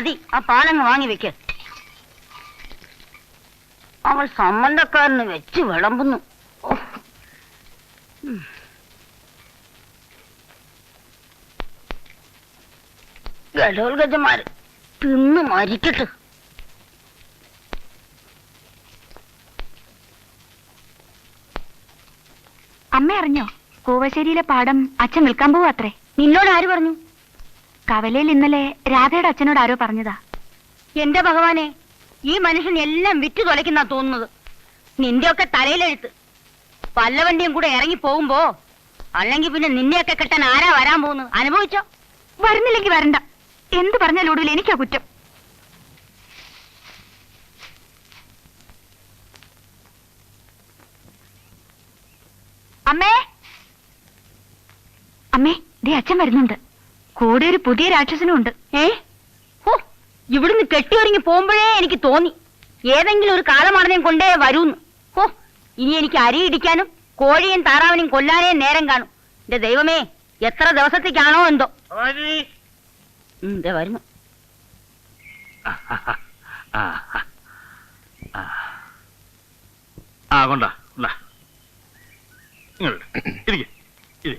മതി. ആ പാലങ്ങ് വാങ്ങി വെക്ക്. അവൾ സമ്മന്തക്കാരന് വെച്ച് വിളമ്പുന്നു. ഗജമാര് തിന്ന് മരിക്കട്ടെ. അമ്മ അറിഞ്ഞോ കൂവശ്ശേരിയിലെ പാടം അച്ഛൻ നിൽക്കാൻ പോവാത്രേ. നിന്നോട് ആര് പറഞ്ഞു? കവലയിൽ ഇന്നലെ രാധയുടെ അച്ഛനോട് ആരോ പറഞ്ഞതാ. എന്റെ ഭഗവാനെ ഈ മനുഷ്യൻ എല്ലാം വിറ്റു തുലയ്ക്കുന്ന തോന്നുന്നത്. നിന്റെയൊക്കെ തലയിലെഴുത്ത്. പല്ലവണ്ടിയും കൂടെ ഇറങ്ങി പോകുമ്പോ അല്ലെങ്കിൽ പിന്നെ നിന്നെയൊക്കെ കെട്ടാൻ ആരാ വരാൻ പോകുന്നത്? അനുഭവിച്ചോ? വരുന്നില്ലെങ്കിൽ വരണ്ട. എന്ത് പറഞ്ഞാലും ഒടുവിൽ എനിക്കാ കുറ്റം. അമ്മേ? അമ്മേ ദേ അച്ഛൻ വരുന്നുണ്ട്. കൂടെ ഒരു പുതിയ രാക്ഷസനും ഉണ്ട്. ഏ? ഹോ ഇവിടുന്ന് കെട്ടിയൊരുങ്ങി പോകുമ്പോഴേ എനിക്ക് തോന്നി. ഏതെങ്കിലും ഒരു കാലമാണെന്നും കൊണ്ടേ വരൂന്ന്. ഹോ ഇനി എനിക്ക് അരി ഇടിക്കാനും കോഴിയും താറാവിനെയും കൊല്ലാനേ നേരം കാണും. എന്റെ ദൈവമേ എത്ര ദിവസത്തേക്കാണോ എന്തോ. വരുന്നു. ആ കൊണ്ടാ കൊണ്ടാ. ഇരിക്കേ ഇരിക്ക്, ഇരി.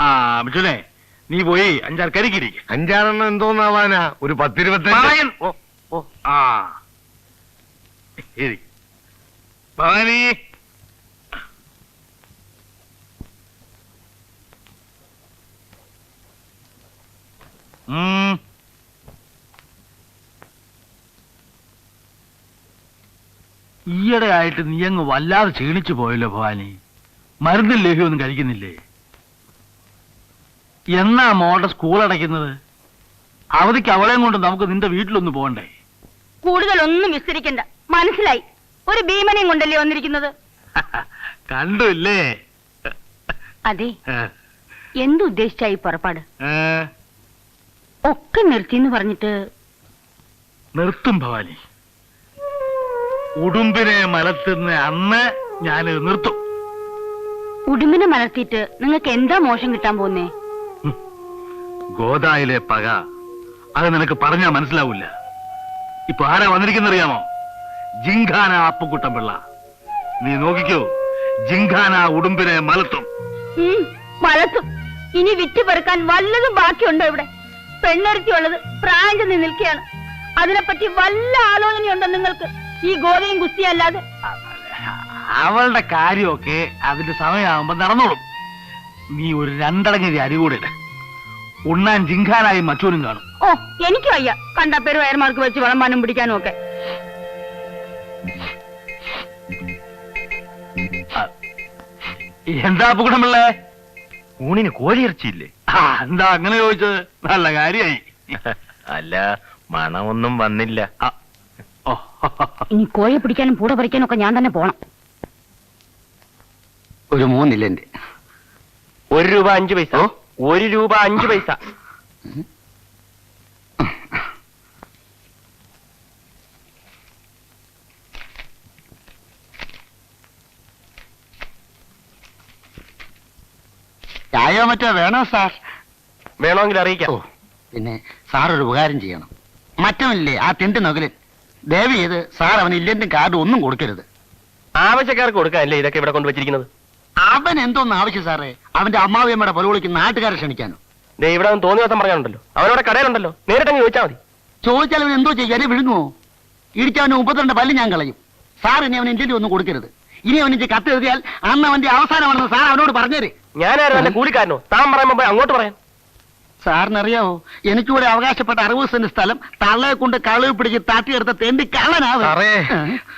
ആ അർജുനെ നീ പോയി അഞ്ചാറ് കരിക്കിരിക്ക അഞ്ചാറെണ്ണം എന്തോന്നാവാനാ? ഒരു പത്തിരുപത്തഞ്ച്. ഓ ഓ ആ. ശരി. ഭവാനി ഉം. ഈയിടെ ആയിട്ട് നീ അങ്ങ് വല്ലാതെ ക്ഷീണിച്ചു പോയല്ലോ ഭവാനി. മരുന്നും ലേഹ്യമൊന്നും കഴിക്കുന്നില്ലേ? എന്നാ മോളുടെ സ്കൂൾ അടയ്ക്കുന്നത്? അവധിക്ക് അവളെയും കൊണ്ട് നമുക്ക് നിന്റെ വീട്ടിലൊന്ന് പോകണ്ടേ? കൂടുതലൊന്നും വിസ്തരിക്കണ്ട. മനസ്സിലായി. ഒരു ഭീമനെയും കൊണ്ടല്ലേ വന്നിരിക്കുന്നത്? കണ്ടില്ലേ? അതെ. എന്തുദ്ദേശിച്ചായി പുറപ്പാട്? ഒക്കെ നിർത്തിന്ന് പറഞ്ഞിട്ട് നിർത്തും ഭവാനി. ഉടുമ്പിനെ മലത്തുന്ന അന്ന് ഞാൻ നിർത്തും. ഉടുമ്പിനെ മലർത്തിയിട്ട് നിങ്ങൾക്ക് എന്താ മോശം കിട്ടാൻ പോകുന്നേ? ഗോദായിലെ പക. അത് നിനക്ക് പറഞ്ഞാ മനസ്സിലാവില്ല. ഇപ്പൊ ആരാ വന്നിരിക്കുന്നറിയാമോ? ജിങ്കാന അപ്പുക്കുട്ടൻ പിള്ള. നീ നോക്കിക്കോ ജിങ്കാന ഉടുമ്പിനെ മലത്തും. മലത്തും. ഇനി വിറ്റ് പെറുക്കാൻ വല്ലതും ബാക്കിയുണ്ടോ ഇവിടെ? പെണ്ണൊരുത്തിയുള്ളത് പ്രായം ചെന്ന് നിൽക്കുകയാണ്. അതിനെപ്പറ്റി വല്ല ആലോചനയുണ്ടോ നിങ്ങൾക്ക്? ഈ ഗോതയും കുസ്തിയല്ലാതെ അവളുടെ കാര്യമൊക്കെ അതിന്റെ സമയമാകുമ്പോ നടന്നോളും. നീ ഒരു രണ്ടടങ്ങി അരി കൂടെ ഇട്. ഉണ്ണാൻ ജിങ്കാനായി മറ്റോനും കാണും. ഓ എനിക്കും അയ്യ. കണ്ട പേര് വയർമാർക്ക് വെച്ച് വിളമ്പാനും പിടിക്കാനും ഒക്കെ. എന്താ അപ്പുക്കുട്ടൻ പിള്ളേ ഊണിന് കോഴിയിറച്ചിയില്ലേ? ആ എന്താ അങ്ങനെ ചോദിച്ചത്? നല്ല കാര്യായി അല്ല മണമൊന്നും വന്നില്ല. ആ, ഓ, ഇനി കോഴി പിടിക്കാനും പൂട പറിക്കാനും ഒക്കെ ഞാൻ തന്നെ പോണം. ഒരു മൂന്നില്ലെന്റെ ഒരു രൂപ അഞ്ച് പൈസ. ഒരു രൂപ അഞ്ചു പൈസ. ചായോ മറ്റോ വേണോ സാർ? വേണമെങ്കിൽ അറിയിക്കാം. പിന്നെ സാർ ഒരു ഉപകാരം ചെയ്യണം. മറ്റവനില്ലേ ആ തിണ്ടി നകലിൽ ദയവ് ചെയ്ത് സാർ അവന് ഇല്ലെന്റെ കാർഡ് ഒന്നും കൊടുക്കരുത്. ആവശ്യക്കാർക്ക് കൊടുക്കാനല്ലേ ഇതൊക്കെ ഇവിടെ കൊണ്ടുവച്ചിരിക്കുന്നത്? അവൻ എന്തോന്ന് ആവശ്യം സാറേ? അവന്റെ അമ്മാവിയമ്മയുടെ പൊലവിളിക്ക് നാട്ടുകാരെ ക്ഷണിക്കാനോ? ദേ ഇവിടെ അവൻ തോന്നിയ ദിവസം പറയാനുണ്ടല്ലോ അവനോട് കടയിലുണ്ടല്ലോ. നേരിട്ടങ്ങ് ചോദിച്ചാൽ മതി. ചോദിച്ചാൽ അവൻ എന്തോ ചെയ്യാൻ വിഴുങ്ങുമോ ഇടിച്ചവന് മുപ്പത്തിരണ്ട് പല്ല് ഞാൻ കളയും. സാർ ഇനി അവൻ ഇന്ത്യയിൽ ഒന്നും കൊടുക്കരുത്. ഇനി അവൻ എനിക്ക് കത്ത് എഴുതിയാൽ അന്ന് അവന്റെ അവസാനമാണെന്ന് സാർ അവനോട് പറഞ്ഞേര്. ഞാനായിരുന്നു എന്റെ കൂലിക്കാരനോ? താൻ പറയുമ്പോ പോയി അങ്ങോട്ട് പറയാൻ സാറിനറിയാവോ? എനിക്കിവിടെ അവകാശപ്പെട്ട അറുപത് സെന്റ് സ്ഥലം തള്ളയെ കൊണ്ട് കളവ് പിടിച്ച് താട്ടിയെടുത്ത തെണ്ടി കള്ളനാവ് സാറേ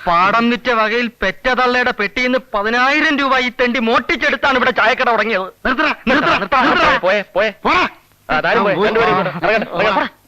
പാടം നിറ്റ വകയിൽ പെറ്റ തള്ളയുടെ പെട്ടിന്ന് പതിനായിരം രൂപ ഈ തെണ്ടി മോട്ടിച്ചെടുത്താണ് ഇവിടെ ചായക്കട തുടങ്ങിയത്. നിർത്തറ നിർത്തടാ, പോയേ പോയേ പോയേ പോയെ പോയെ. പോടാ. ആ, താനും രണ്ടുപേരും ഇങ്ങോട്ട്. ഇറങ്ങട്ടെ, ഇറങ്ങട്ടെ.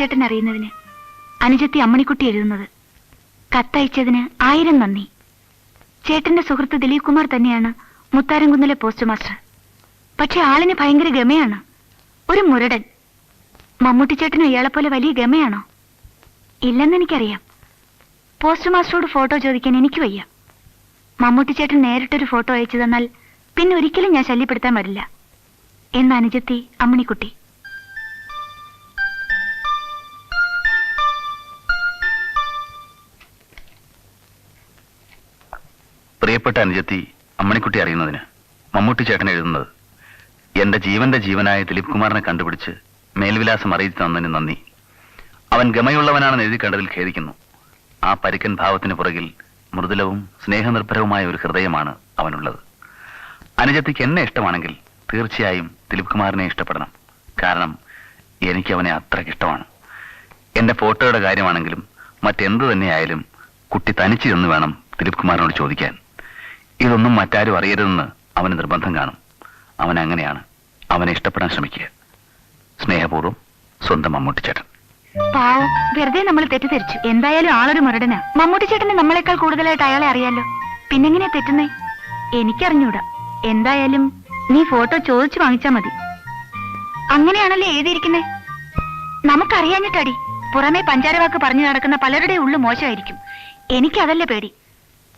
മമ്മൂട്ടിച്ചേട്ടൻ അറിയുന്നതിന്. അനുജത്തി അമ്മണിക്കുട്ടി എഴുതുന്നത്. കത്തയച്ചതിന് ആയിരം നന്ദി. ചേട്ടന്റെ സുഹൃത്ത് ദിലീപ് കുമാർ തന്നെയാണ് മുത്താരംകുന്നിലെ പോസ്റ്റ് മാസ്റ്റർ പക്ഷെ ആളിന് ഭയങ്കര ഗമയാണ്. ഒരു മുരടൻ. മമ്മൂട്ടിച്ചേട്ടനും ഇയാളെപ്പോലെ വലിയ ഗമയാണോ? ഇല്ലെന്ന് എനിക്കറിയാം. പോസ്റ്റ് മാസ്റ്ററോട് ഫോട്ടോ ചോദിക്കാൻ എനിക്ക് വയ്യ. മമ്മൂട്ടി മമ്മൂട്ടിച്ചേട്ടൻ നേരിട്ടൊരു ഫോട്ടോ അയച്ചു തന്നാൽ പിന്നെ ഒരിക്കലും ഞാൻ ശല്യപ്പെടുത്താൻ വരില്ല എന്ന് അനുജത്തി അമ്മണിക്കുട്ടി. പ്രിയപ്പെട്ട അനുജത്തി അമ്മണിക്കുട്ടി അറിയുന്നതിന് മമ്മൂട്ടി ചേട്ടൻ എഴുതുന്നത്. എന്റെ ജീവന്റെ ജീവനായ ദിലീപ് കുമാറിനെ കണ്ടുപിടിച്ച് മേൽവിലാസം അറിയിച്ചു തന്നതിന് നന്ദി. അവൻ ഗമയുള്ളവനാണെന്ന് എഴുതി കണ്ടതിൽ ഖേദിക്കുന്നു. ആ പരിക്കൻ ഭാവത്തിന് പുറകിൽ മൃദുലവും സ്നേഹനിർഭരവുമായ ഒരു ഹൃദയമാണ് അവനുള്ളത്. അനുജത്തിക്ക് എന്നെ ഇഷ്ടമാണെങ്കിൽ തീർച്ചയായും ദിലീപ് കുമാറിനെ ഇഷ്ടപ്പെടണം. കാരണം എനിക്ക് അവനെ അത്രയ്ക്ക് ഇഷ്ടമാണ്. എന്റെ ഫോട്ടോയുടെ കാര്യമാണെങ്കിലും മറ്റെന്ത് തന്നെയായാലും കുട്ടി തനിച്ചിരുന്ന് വേണം ദിലീപ് കുമാറിനോട് ചോദിക്കാൻ. ഇതൊന്നും മറ്റാരും അറിയരുതെന്ന് അവന് നിർബന്ധം കാണും. അവൻ അങ്ങനെയാണ്. അവനെ ഇഷ്ടപ്പെടാൻ ശ്രമിക്കുക. സ്നേഹപൂർവം സ്വന്തം മമ്മൂട്ടിച്ചേട്ടൻ പാവം വെറുതെ നമ്മൾ തെറ്റിദ്ധരിച്ചു. എന്തായാലും ആളൊരു മുരടനാ. മമ്മൂട്ടിച്ചേട്ടന് നമ്മളെക്കാൾ കൂടുതലായിട്ട് അയാളെ അറിയാലോ? പിന്നെങ്ങനെയാ തെറ്റുന്നേ? എനിക്കറിഞ്ഞൂടാ. എന്തായാലും നീ ഫോട്ടോ ചോദിച്ചു വാങ്ങിച്ചാ മതി. അങ്ങനെയാണല്ലേ എഴുതിയിരിക്കുന്നേ? നമുക്കറിയാഞ്ഞിട്ടടി. പുറമേ പഞ്ചാരവാക്ക് പറഞ്ഞു നടക്കുന്ന പലരുടെ ഉള്ളു മോശമായിരിക്കും. എനിക്കതല്ലേ പേടി.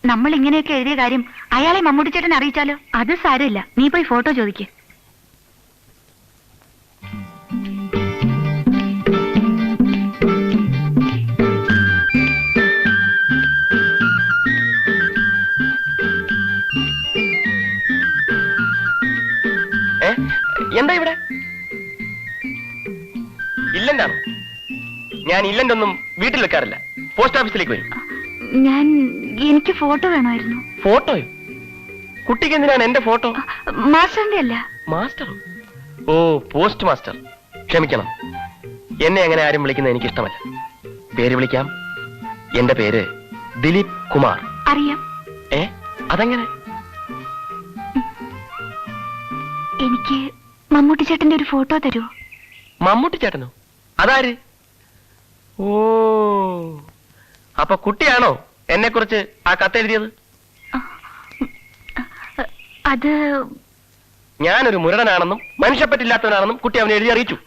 നമ്മൾ ഇങ്ങനെയൊക്കെ എഴുതിയ കാര്യം അയാളെ മമ്മൂട്ടിച്ചേട്ടൻ അറിയിച്ചാലോ? അത് സാരമില്ല. നീ പോയി ഫോട്ടോ ചോദിക്ക്. എന്താ ഇവിടെ? ഇല്ലന്റാണോ ഞാൻ ഇല്ലെന്നൊന്നും വീട്ടിൽ വെക്കാറില്ല. പോസ്റ്റ് ഓഫീസിലേക്ക് വരും. ഞാൻ എനിക്ക് ഫോട്ടോ വേണമായിരുന്നു. ഫോട്ടോയോ? കുട്ടിക്ക് എന്തിനാണ് എന്റെ ഫോട്ടോ? മാസ്റ്ററിന്റെ അല്ല. Master oh post master. ക്ഷമിക്കണം. എന്നെ അങ്ങനെ ആരും വിളിക്കുന്നത് എനിക്ക് ഇഷ്ടമല്ല പേര് വിളിക്കാം. എന്റെ പേര് ദിലീപ് കുമാർ. അറിയാം. ഏ? അതെങ്ങനെ? എനിക്ക് മമ്മൂട്ടി ചേട്ടന്റെ ഒരു ഫോട്ടോ തരുമോ മമ്മൂട്ടി ചേട്ടനോ? അതാര്? ഓ. അപ്പൊ കുട്ടിയാണോ? എന്നെ കുറിച്ച് ആ കത്തെഴുതിയത് അത് ഞാനൊരു മുരടനാണെന്നും മനുഷ്യപ്പറ്റില്ലാത്തവനാണെന്നും കുട്ടി അവനെ എഴുതി അറിയിച്ചു.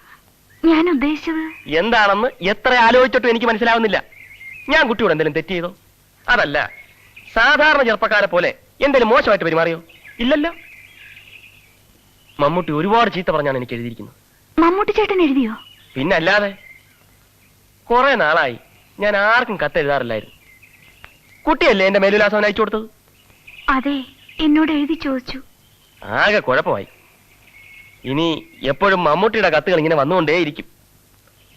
ഞാൻ ഉദ്ദേശിച്ചത് എന്താണെന്ന് എത്ര ആലോചിച്ചിട്ടും എനിക്ക് മനസ്സിലാവുന്നില്ല. ഞാൻ കുട്ടിയോട് എന്തെങ്കിലും തെറ്റ് ചെയ്തോ? അതല്ല സാധാരണ ചെറുപ്പക്കാരെ പോലെ എന്തെങ്കിലും മോശമായിട്ട് പെരുമാറിയോ? ഇല്ലല്ലോ. മമ്മൂട്ടി ഒരുപാട് ചീത്ത പറഞ്ഞാണ് എനിക്ക് എഴുതിയിരിക്കുന്നത്. മമ്മൂട്ടി ചേട്ടൻ എഴുതിയോ? പിന്നല്ലാതെ കുറെ നാളായി ഞാൻ ആർക്കും കത്ത് എഴുതാറില്ലായിരുന്നു. കുട്ടിയല്ലേ എന്റെ മേലുലാസം അയച്ചു കൊടുത്തത്? അതെ എന്നോട് എഴുതി ചോദിച്ചു. ആകെ കുഴപ്പമായി. ഇനി എപ്പോഴും മമ്മൂട്ടിയുടെ കത്തുകൾ ഇങ്ങനെ വന്നുകൊണ്ടേയിരിക്കും.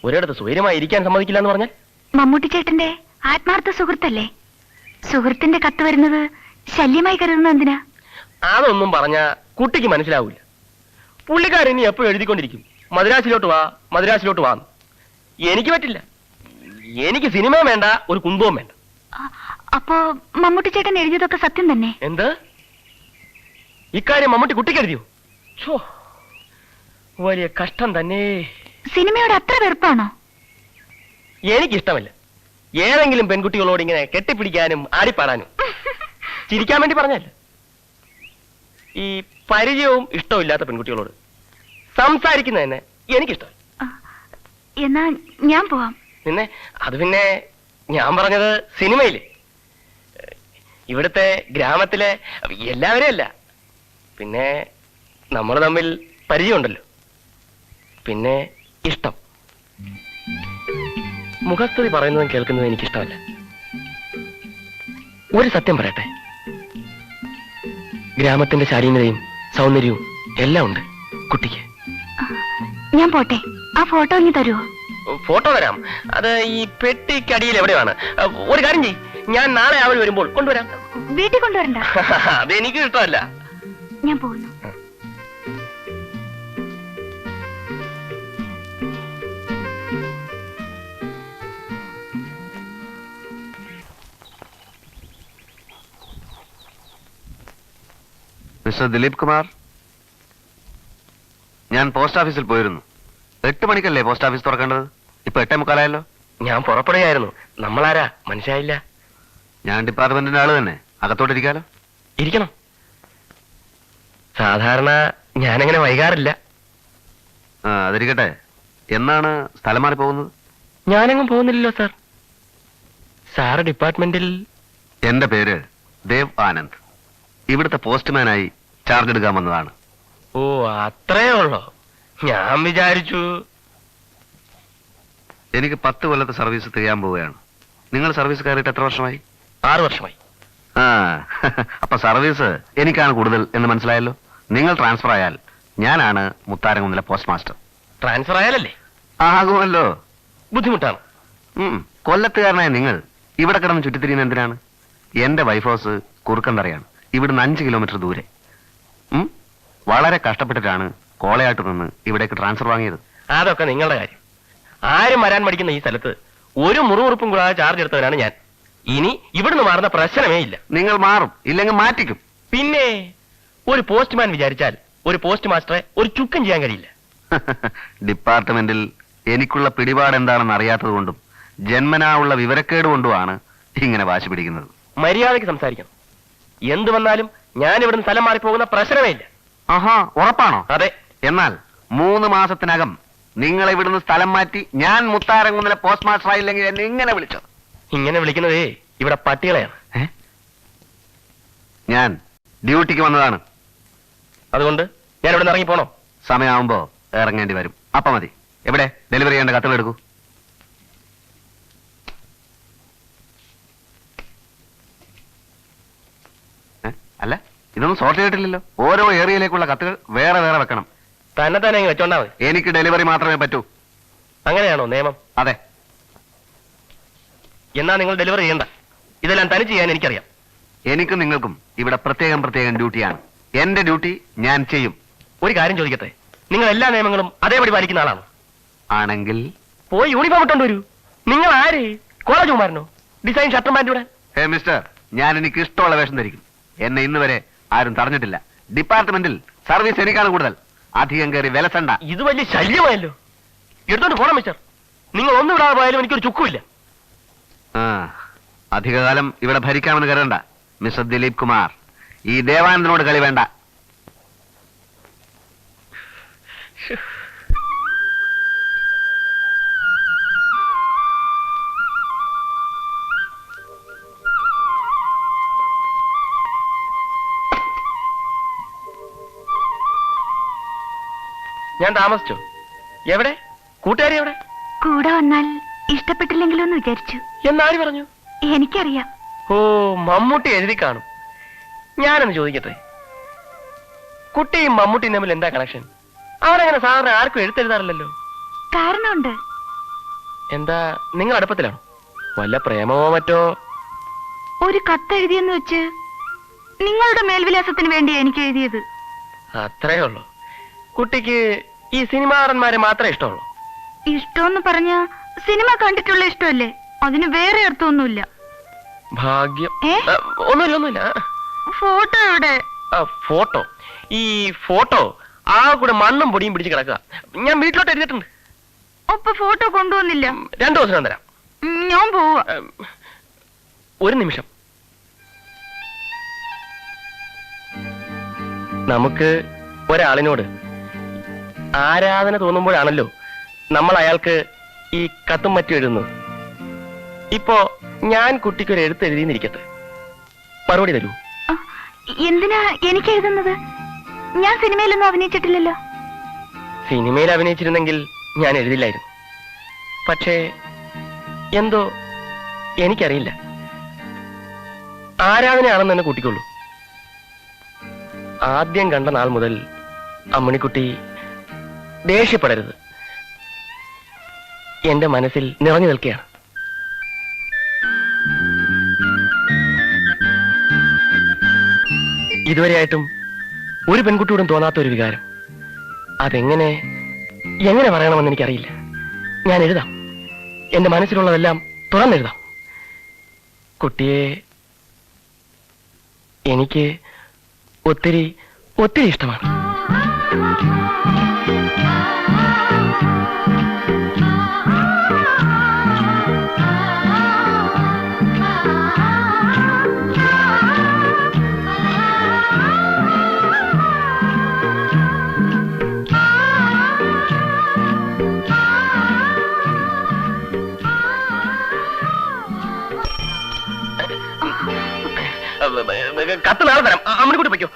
ഒരിടത്ത് സ്വൈര്യമായി ഇരിക്കാൻ സമ്മതിക്കില്ല എന്ന് പറഞ്ഞാൽ? മമ്മൂട്ടി ചേട്ടന്റെ ആത്മാർത്ഥ സുഹൃത്തല്ലേ? സുഹൃത്തിന്റെ കത്ത് വരുന്നത് ശല്യമായി കരുതുന്നത് എന്തിനാ? അതൊന്നും പറഞ്ഞ കുട്ടിക്ക് മനസ്സിലാവില്ല പുള്ളിക്കാരൻ ഇനി എപ്പോഴും എഴുതിക്കൊണ്ടിരിക്കും. മദ്രാസിലോട്ട് വാ മദ്രാസിലോട്ട് വാ എനിക്ക് പറ്റില്ല. എനിക്ക് സിനിമ വേണ്ട ഒരു കുന്തവും വേണ്ട. അപ്പോ മമ്മൂട്ടി ചേട്ടൻ എഴുതിയതൊക്കെ സത്യം തന്നെ? എന്ത്? ഇക്കാര്യം മമ്മൂട്ടി കുട്ടിക്ക് എഴുതിയോ? വലിയ കഷ്ടം തന്നെ. സിനിമയോട് അത്ര വെറുപ്പാണോ? എനിക്കിഷ്ടമല്ല. ഏതെങ്കിലും പെൺകുട്ടികളോട് ഇങ്ങനെ കെട്ടിപ്പിടിക്കാനും ആടിപ്പാടാനും. ചിരിക്കാൻ വേണ്ടി പറഞ്ഞല്ല. ഈ പരിചയവും ഇഷ്ടമില്ലാത്ത പെൺകുട്ടികളോട് സംസാരിക്കുന്നത് തന്നെ എനിക്കിഷ്ടം എന്നാ ഞാൻ പോവാം. പിന്നെ അത് പിന്നെ ഞാൻ പറഞ്ഞത് സിനിമയിൽ. ഇവിടുത്തെ ഗ്രാമത്തിലെ എല്ലാവരും അല്ല. പിന്നെ നമ്മൾ തമ്മിൽ പരിചയമുണ്ടല്ലോ. പിന്നെ ഇഷ്ടം. മുഖസ്തുതി പറയുന്നതും കേൾക്കുന്നതും എനിക്കിഷ്ടമല്ല. ഒരു സത്യം പറയട്ടെ. ഗ്രാമത്തിന്റെ ശാലീനതയും സൗന്ദര്യവും എല്ലാം ഉണ്ട് കുട്ടിക്ക്. ഞാൻ പോട്ടെ. ആ ഫോട്ടോ ഇനി തരുമോ ഫോട്ടോ തരാം. അത് ഈ പെട്ടിക്കടിയിൽ എവിടെയാണ്? ഒരു കാര്യം ചെയ് ഞാൻ നാളെ അവൾ വരുമ്പോൾ കൊണ്ടുവരാം. വീട്ടിൽ കൊണ്ടുവരണ്ട. അതെനിക്ക് ഇഷ്ടമല്ല. ഞാൻ പോകുന്നു. മിസ്റ്റർ ദിലീപ് കുമാർ ഞാൻ പോസ്റ്റ് ഓഫീസിൽ പോയിരുന്നു. എട്ട് മണിക്കല്ലേ പോസ്റ്റ് ഓഫീസ് തുറക്കേണ്ടത്? ഇപ്പൊ എട്ടേ മുക്കാലായല്ലോ. ഞാൻ പുറപ്പെടുകയായിരുന്നു. നമ്മളാരാ? മനസ്സിലായില്ല ഞാൻ ഡിപ്പാർട്ട്മെന്റിന്റെ ആൾ തന്നെ. അകത്തോട്ടിരിക്കാലോ ഇരിക്കണം. സാധാരണ ഞാനങ്ങനെ വൈകാറില്ല. ആ അതിരിക്കട്ടെ. എന്നാണ് സ്ഥലം മാറി പോകുന്നത്? ഞാനങ്ങും പോകുന്നില്ലല്ലോ സാർ. സാറ് ഡിപ്പാർട്ട്മെന്റിൽ എന്റെ പേര് ദേവ് ആനന്ദ്. ഇവിടുത്തെ പോസ്റ്റ്മാനായി ചാർജ് എടുക്കാൻ വന്നതാണ്. ഓ അത്രേ ഉള്ളോ? ഞാൻ വിചാരിച്ചു എനിക്ക് പത്ത് കൊല്ലത്തെ സർവീസ് തികയാൻ പോവുകയാണ്. നിങ്ങൾ സർവീസ് കയറിയിട്ട് എത്ര വർഷമായി? ആറ് വർഷമായി. ആ അപ്പൊ സർവീസ് എനിക്കാണ് കൂടുതൽ എന്ന് മനസ്സിലായല്ലോ? നിങ്ങൾ ട്രാൻസ്ഫർ ആയാൽ ഞാനാണ് മുത്താരംകുന്നിലെ പോസ്റ്റ് മാസ്റ്റർ ട്രാൻസ്ഫർ ആയാലല്ലേ ആകുമല്ലോ. ബുദ്ധിമുട്ടാണ്. ഉം. കൊല്ലത്തുകാരനായ നിങ്ങൾ ഇവിടെ കിടന്ന് ചുറ്റിത്തിരിയുന്ന എന്തിനാണ്? എന്റെ വൈഫ് ഹൗസ് കുറുക്കന്തറയാണ്. ഇവിടുന്ന് അഞ്ച് കിലോമീറ്റർ ദൂരെ. ഉം. വളരെ കഷ്ടപ്പെട്ടിട്ടാണ് കോളയാട്ട് നിന്ന് ഇവിടേക്ക് ട്രാൻസ്ഫർ വാങ്ങിയത്. അതൊക്കെ നിങ്ങളുടെ കാര്യം. ആരും വരാൻ പഠിക്കുന്ന ഈ സ്ഥലത്ത് ഒരു മുറിവുറുപ്പും കൂടാതെ ചാർജ് എടുത്തവനാണ് ഞാൻ. ഇനി ഇവിടുന്ന് മാറുന്ന പ്രശ്നമേ ഇല്ല. നിങ്ങൾ മാറും ഇല്ലെങ്കിൽ മാറ്റിക്കും. പിന്നെ ഒരു പോസ്റ്റ്മാൻ വിചാരിച്ചാൽ ഒരു പോസ്റ്റ് മാസ്റ്ററെ ഒരു ചുക്കം ചെയ്യാൻ കഴിയില്ല. ഡിപ്പാർട്ട്മെന്റിൽ എനിക്കുള്ള പിടിപാട് എന്താണെന്ന് അറിയാത്തത് കൊണ്ടും ജന്മനാ ഉള്ള വിവരക്കേട് കൊണ്ടുമാണ് ഇങ്ങനെ വാശി പിടിക്കുന്നത്. മര്യാദയ്ക്ക് സംസാരിക്കണം. എന്ത് വന്നാലും ഞാൻ ഇവിടുന്ന് സ്ഥലം മാറിപ്പോകുന്ന പ്രശ്നമേ ഇല്ല. ആഹാ ഉറപ്പാണോ? അതെ. എന്നാൽ മൂന്ന് മാസത്തിനകം നിങ്ങൾ ഇവിടുന്ന് സ്ഥലം മാറ്റി ഞാൻ മുത്താരംകുന്നിലെ പോസ്റ്റ് മാസ്റ്റർ ആയില്ലെങ്കിൽ എന്നെ ഇങ്ങനെ വിളിച്ചോ? ഇങ്ങനെ വിളിക്കുന്നതേ ഇവിടെ പട്ടികളെയാണ്. ഞാൻ ഡ്യൂട്ടിക്ക് വന്നതാണ്. അതുകൊണ്ട് ഞാൻ ഇവിടെ നിന്ന് ഇറങ്ങി പോണോ? സമയമാകുമ്പോ ഇറങ്ങേണ്ടി വരും. അപ്പ മതി. എവിടെ? ഡെലിവറി ചെയ്യേണ്ട കത്തുകൾ എടുക്കൂ. അല്ല ഇതൊന്നും സോർട്ട് ചെയ്തിട്ടില്ലല്ലോ. ഓരോ ഏരിയയിലേക്കുള്ള കത്തുകൾ വേറെ വേറെ വെക്കണം. തന്നെ തന്നെ വെച്ചോണ്ടാവും വെച്ചോണ്ടാ എനിക്ക് ഡെലിവറി മാത്രമേ പറ്റൂ. അങ്ങനെയാണോ നിയമം? അതെ. എന്നാ നിങ്ങൾ ഡെലിവറി ചെയ്യണ്ട. ഇതെല്ലാം തനി ചെയ്യാൻ എനിക്കറിയാം. എനിക്കും നിങ്ങൾക്കും ഇവിടെ പ്രത്യേകം പ്രത്യേകം ഡ്യൂട്ടിയാണ് എന്റെ ഡ്യൂട്ടി ഞാൻ ചെയ്യും. ഒരു കാര്യം ചോദിക്കട്ടെ? നിങ്ങൾ എല്ലാ നിയമങ്ങളും അതേപടി പാലിക്കുന്ന ആളാണ്? ആണെങ്കിൽ പോയി യൂണിഫോം ഇട്ടോണ്ട് വരൂ. നിങ്ങൾ ആര്? കോളേജ് കുമാരനോ ഡിസൈൻ ഷർട്ടും പാന്റൂടെ ഹേ മിസ്റ്റർ ഞാൻ എനിക്ക് ഇഷ്ടമുള്ള വേഷം ധരിക്കും. എന്നെ ഇന്ന് വരെ ആരും തടഞ്ഞിട്ടില്ല. ഡിപ്പാർട്ട്മെന്റിൽ സർവീസ് എനിക്കാണ് കൂടുതൽ. അധികം കയറി വിലസണ്ട. ഇത് വലിയ ശല്യമായല്ലോ. എടുത്തോണ്ട് പോണം മിസ്റ്റർ നിങ്ങൾ ഒന്നും വിടാതെ പോയാലും എനിക്കൊരു ചുക്കുമില്ല. ആ അധികകാലം ഇവിടെ ഭരിക്കാമെന്ന് കരുതണ്ട. മിസ്റ്റർ ദിലീപ് കുമാർ ഈ ദേവാനന്ദനോട് കളി വേണ്ട. ഞാൻ താമസിച്ചു? എവിടെ? കൂട്ടുകാരി എവിടെ? കൂടെ വന്നാൽ ഇഷ്ടപ്പെട്ടില്ലെങ്കിലോ എന്ന് വിചാരിച്ചു. എന്നാര് പറഞ്ഞു? എനിക്കറിയാം. ഓ മമ്മൂട്ടി എഴുതി കാണും. ഞാനൊന്ന് ചോദിക്കട്ടെ? കുട്ടിയും മമ്മൂട്ടിയും തമ്മിൽ എന്താ കണക്ഷൻ അവരങ്ങനെ സാറിന് ആർക്കും എഴുത്തെഴുതാറില്ലല്ലോ. കാരണമുണ്ട്. എന്താ നിങ്ങൾ അടുപ്പത്തിലാണോ? വല്ല പ്രേമമോ മറ്റോ? ഒരു കത്തെഴുതിയെന്ന് വെച്ച് നിങ്ങളുടെ മേൽവിലാസത്തിന് വേണ്ടി എനിക്ക് എഴുതിയത്. അത്രേ ഉള്ളൂ. കുട്ടിക്ക് ഈ സിനിമാറന്മാരെ മാത്രമേ ഇഷ്ടമുള്ളൂ. ഇഷ്ടമെന്ന് പറഞ്ഞ സിനിമ കണ്ടിട്ടുള്ള ഇഷ്ടമല്ലേ? അതിന് വേറെ അർത്ഥമൊന്നുമില്ല. ഭാഗ്യം. ഏ? ആ, ഒന്നുമില്ല ഒന്നുമില്ല. ഫോട്ടോ എവിടെ? ആ, ഫോട്ടോ. ഈ ഫോട്ടോ ആ കൂടെ മണ്ണും പൊടിയും പിടിച്ച് കിടക്കുക. ഞാൻ വീട്ടിലോട്ട് എഴുതിയിട്ടുണ്ട്. ഒപ്പ ഫോട്ടോ കൊണ്ടുവന്നില്ല. രണ്ടു ദിവസം ഞാൻ തരാം. ഉം, ഞാൻ പോവാ. ഒരു നിമിഷം. നമുക്ക് ഒരാളിനോട് ആരാധന തോന്നുമ്പോഴാണല്ലോ നമ്മൾ അയാൾക്ക് ഈ കത്തും മറ്റും എഴുതുന്നത് ഇപ്പോ ഞാൻ കുട്ടിക്ക് ഒരു എഴുത്ത് എഴുതിയിരിക്കട്ടെ മറുപടി തരൂ. എന്തിനാ എനിക്ക് എഴുതുന്നത്? ഞാൻ സിനിമയിലൊന്നും അഭിനയിച്ചിട്ടില്ലല്ലോ. സിനിമയിൽ അഭിനയിച്ചിരുന്നെങ്കിൽ ഞാൻ എഴുതില്ലായിരുന്നു. പക്ഷേ എന്തോ എനിക്കറിയില്ല. ആരാധനയാണെന്ന് തന്നെ കൂട്ടിക്കൊള്ളൂ. ആദ്യം കണ്ട നാൾ മുതൽ അമ്മണിക്കുട്ടി ദേഷ്യപ്പെടരുത്. എന്റെ മനസ്സിൽ നിറഞ്ഞു നിൽക്കുകയാണ്. ഇതുവരെയായിട്ടും ഒരു പെൺകുട്ടിയോടും തോന്നാത്ത ഒരു വികാരം. അതെങ്ങനെ എങ്ങനെ പറയണമെന്ന് എനിക്കറിയില്ല. ഞാൻ എഴുതാം. എന്റെ മനസ്സിലുള്ളതെല്ലാം തുറന്നെഴുതാം. കുട്ടിയെ എനിക്ക് ഒത്തിരി ഒത്തിരി ഇഷ്ടമാണ്. കത്ത് നാളെ തരാം. അമ്മനെ കൂട്ടി വയ്ക്കോ